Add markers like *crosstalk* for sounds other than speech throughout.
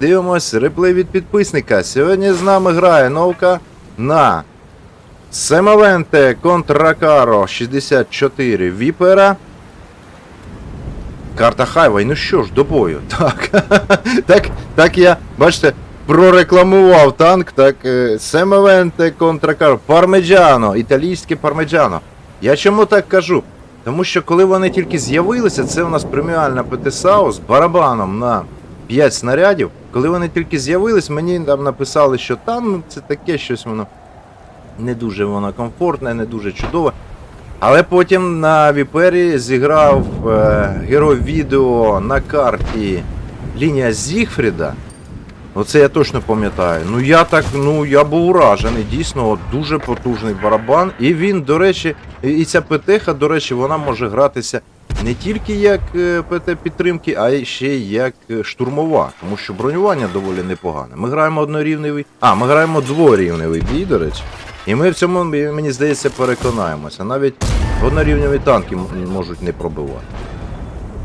Дивимось реплей від підписника. Сьогодні з нами грає новка на Семавенте Контракаро 64 Віпера. Карта Хайвай, ну що ж, до бою. *laughs* Так, так, так я, бачите, прорекламував танк, так, е, Семавенте Контракаро, Пармеджано, італійське Пармеджано. Я чому так кажу? Тому що коли вони тільки з'явилися, це у нас преміальна ПТСАУ з барабаном на 5 снарядів. Коли вони тільки з'явились, мені там написали, що там це таке щось воно не дуже воно комфортне, не дуже чудове. Але потім на Віпері зіграв е, герой відео на карті лінія Зігфріда. Оце я точно пам'ятаю. Ну я так, ну я був уражений. Дійсно, от дуже потужний барабан. І він, до речі, і ця ПТХ, до речі, вона може гратися не тільки як е, ПТ підтримки, а ще й як е, штурмова, тому що бронювання доволі непогане. Ми граємо однорівневий. А, ми граємо дворівневий бій, до речі. І ми в цьому, мені здається, переконаємося. Навіть однорівневі танки можуть не пробивати.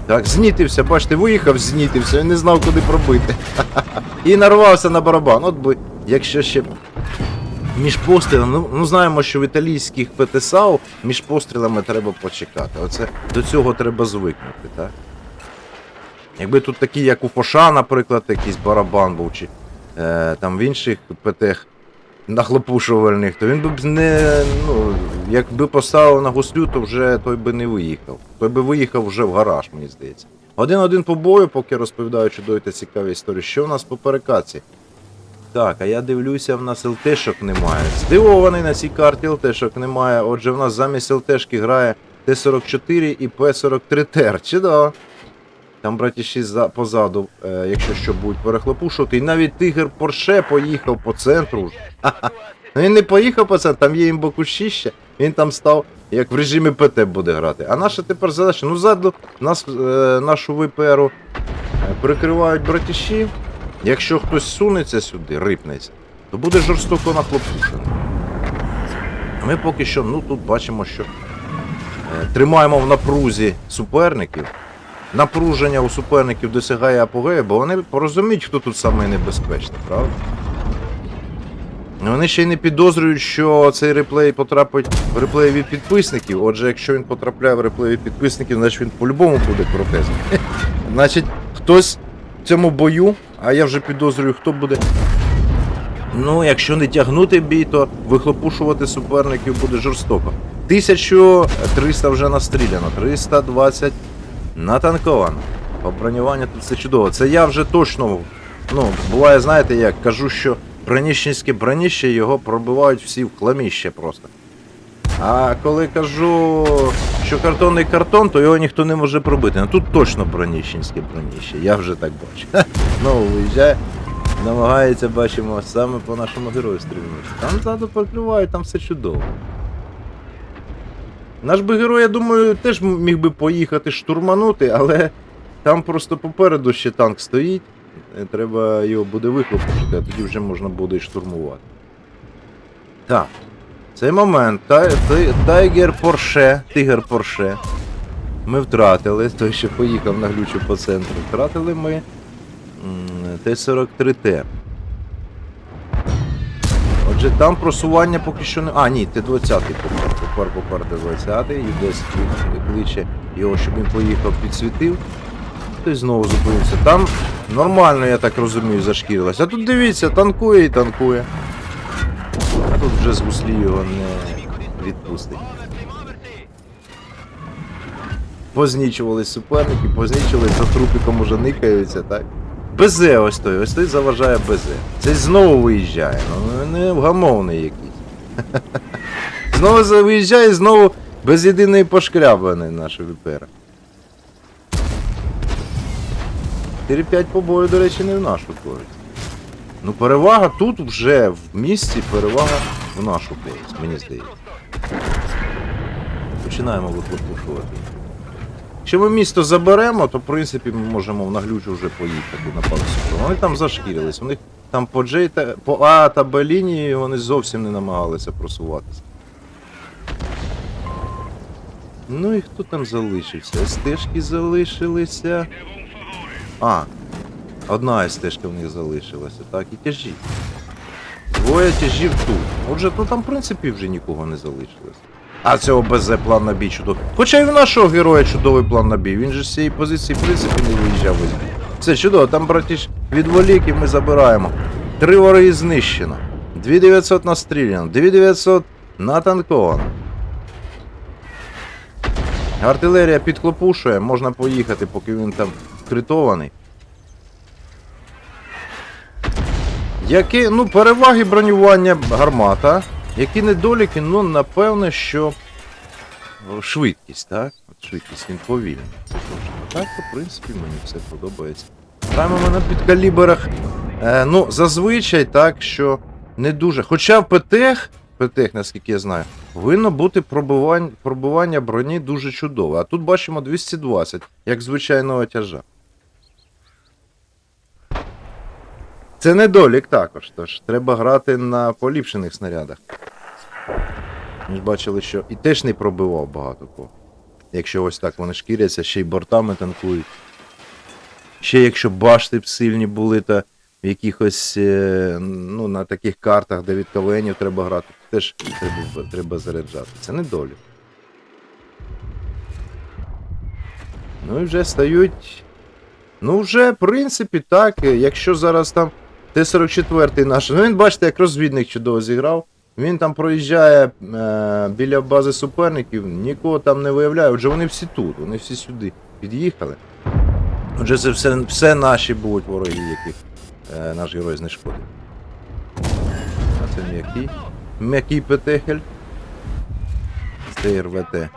Так, знітився, бачите, виїхав, знітився, і не знав, куди пробити. *laughs* І нарвався на барабан. От би, якщо ще між пострілами, ну, ну знаємо, що в італійських ПТСАУ між пострілами треба почекати. Оце до цього треба звикнути, так? Якби тут такі, як у Фоша, наприклад, якийсь барабан був, чи е, там в інших ПТХ нахлопушувальних, то він би не. Ну, якби поставив на гуслю, то вже той би не виїхав. Той би виїхав вже в гараж, мені здається. Один-один по бою, поки розповідаю чудові та цікаві історії. Що в нас по перекаці? Так, а я дивлюся, в нас ЛТшок немає. Здивований на цій карті ЛТшок немає. Отже, в нас замість ЛТшки грає Т-44 і П-43 ТЕР. Чудово. Там братіші за, позаду, е, якщо що будуть перехлопушувати. І навіть тигр Порше поїхав по центру. Ну він не поїхав по центру, там є імбокущище, він там став, як в режимі ПТ буде грати. А наша тепер задача, ну ззаду нас, е, нашу ВПРу е, прикривають братіші. Якщо хтось сунеться сюди, рипнеться, то буде жорстоко нахлопушений. Ми поки що, ну тут бачимо, що е, тримаємо в напрузі суперників. Напруження у суперників досягає апогею, бо вони порозуміють, хто тут саме небезпечний, правда? Вони ще й не підозрюють, що цей реплей потрапить в реплей від підписників. Отже, якщо він потрапляє в реплей від підписників, значить він по-любому буде крутезний. *laughs* Значить, хтось в цьому бою, а я вже підозрюю, хто буде. Ну, якщо не тягнути бій, то вихлопушувати суперників буде жорстоко. 1300 вже настріляно, 320 натанковано. По бронюванню тут все чудово. Це я вже точно. Ну, буває, знаєте як, кажу, що броніщенське броніще його пробивають всі в хламіще просто. А коли кажу, що картонний картон, то його ніхто не може пробити. Ну тут точно броніщенське броніще, я вже так бачу. Знову виїжджає, намагається, бачимо, саме по нашому герою стрільнути. Там ззаду проклювають, там все чудово. Наш би герой, я думаю, теж міг би поїхати штурманути, але там просто попереду ще танк стоїть. Е, Треба його буде вихлопушити, а тоді вже можна буде і штурмувати. Так. Цей момент. Тай- Тай- Тайгер Порше, Тигр Порше. Ми втратили, той, що поїхав на глючу по центру. Втратили ми Т-43Т. Отже, там просування поки що не. А, ні, Т-20 попер, попер, попер Т-20, і десь кличе його, щоб він поїхав, підсвітив. Той знову зупинився. Там нормально, я так розумію, зашкірилось. А тут дивіться, танкує і танкує. Тут вже з гуслі його не відпустить. Познічувались суперники, познічувались, за трупиком уже никаються, так? БЗ ось той, ось той заважає БЗ. Цей знову виїжджає, ну не вгамовний якийсь. *laughs* Знову виїжджає знову без єдиної пошкрябаної наша ВПР. 4-5 побою, до речі, не в нашу користь. Ну, перевага тут вже в місті, перевага в нашу користь, мені здається. Починаємо вихлопушувати. Якщо ми місто заберемо, то в принципі ми можемо в наглючу вже поїхати на пару секунд. Вони там зашкірились. У них там по Джей та по А та Б лінії вони зовсім не намагалися просуватися. Ну і хто там залишився? Стежки залишилися. А. Одна стежка в них залишилася, так, і тяжі. Двоє тяжів тут. Отже, ну там, в принципі, вже нікого не залишилось. А цього БЗ план на бій чудовий. Хоча і в нашого героя чудовий план на бій. Він же з цієї позиції, в принципі, не виїжджав весь бій. Все чудово, там, братіш, відволік і ми забираємо. Три вороги знищено. 2900 настріляно, 2900 натанковано. Артилерія підхлопушує, можна поїхати, поки він там критований. Які, ну, переваги бронювання гармата. Які недоліки, ну, напевне, що швидкість, так? От швидкість, він повільний. Так, в принципі, мені все подобається. Граємо ми на підкаліберах. Е, ну, зазвичай так, що не дуже. Хоча в ПТХ, ПТХ, наскільки я знаю, повинно бути пробивання, пробивання броні дуже чудове. А тут бачимо 220, як звичайного тяжа. Це недолік також, тож треба грати на поліпшених снарядах. Ми ж бачили, що і теж не пробивав багато кого. Якщо ось так вони шкіряться, ще й бортами танкують. Ще якщо башти б сильні були, та в якихось е, ну, на таких картах, де від КВНів треба грати, то теж треба, треба заряджати. Це недолік. Ну і вже стають. Ну, вже, в принципі, так. е, Якщо зараз там Т-44 наш. Ну він бачите, як розвідник чудово зіграв. Він там проїжджає е, біля бази суперників, нікого там не виявляє. Отже, вони всі тут, вони всі сюди під'їхали. Отже, це все, все наші будуть вороги, яких е, наш герой знешкодив. А це м'який. М'який петехель. ТРВТ.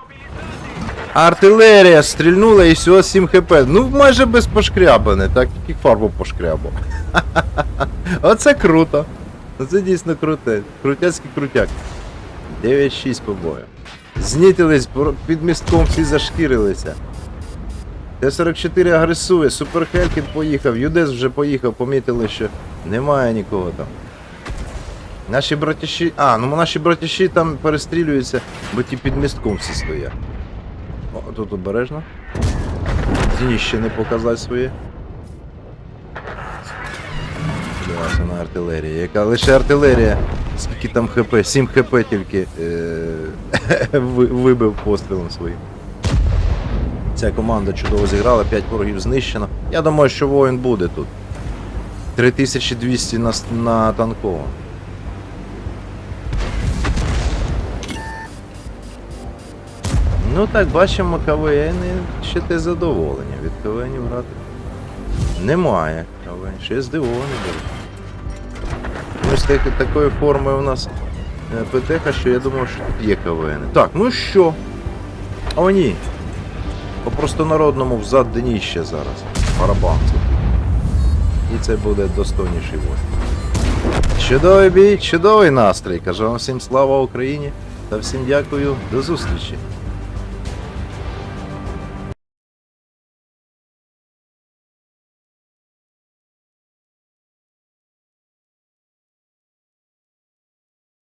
Артилерія стрільнула і всього 7 хп. Ну майже без пошкрябане, так тільки фарбу пошкрябав. *laughs* Оце круто. Оце дійсно круте. Крутяцький крутяк. 9-6 по бою. Знітились, під містком всі зашкірилися. Т-44 агресує, Супер Хелькін поїхав, Юдес вже поїхав, помітили, що немає нікого там. Наші братіші. А, ну наші братіші там перестрілюються, бо ті під містком всі стоять. Тут обережно. Дніще не показати своє. Дивася на артилерія. Яка лише артилерія. Скільки там хп? 7 хп тільки е- *laughs* вибив пострілом своїм. Ця команда чудово зіграла, 5 ворогів знищено. Я думаю, що воїн буде тут. 3200 на, на танково. Ну так, бачимо, КВН ще те задоволення. Від КВНів грати. Немає КВН, ще здивований був. Ось так, такої форми у нас е, ПТХ, що я думав, що тут є КВН. Так, ну що? О, ні. По простонародному взад дніще зараз. Барабан це. І це буде достойніший бой. Чудовий бій, чудовий настрій. Кажу вам всім слава Україні та всім дякую. До зустрічі.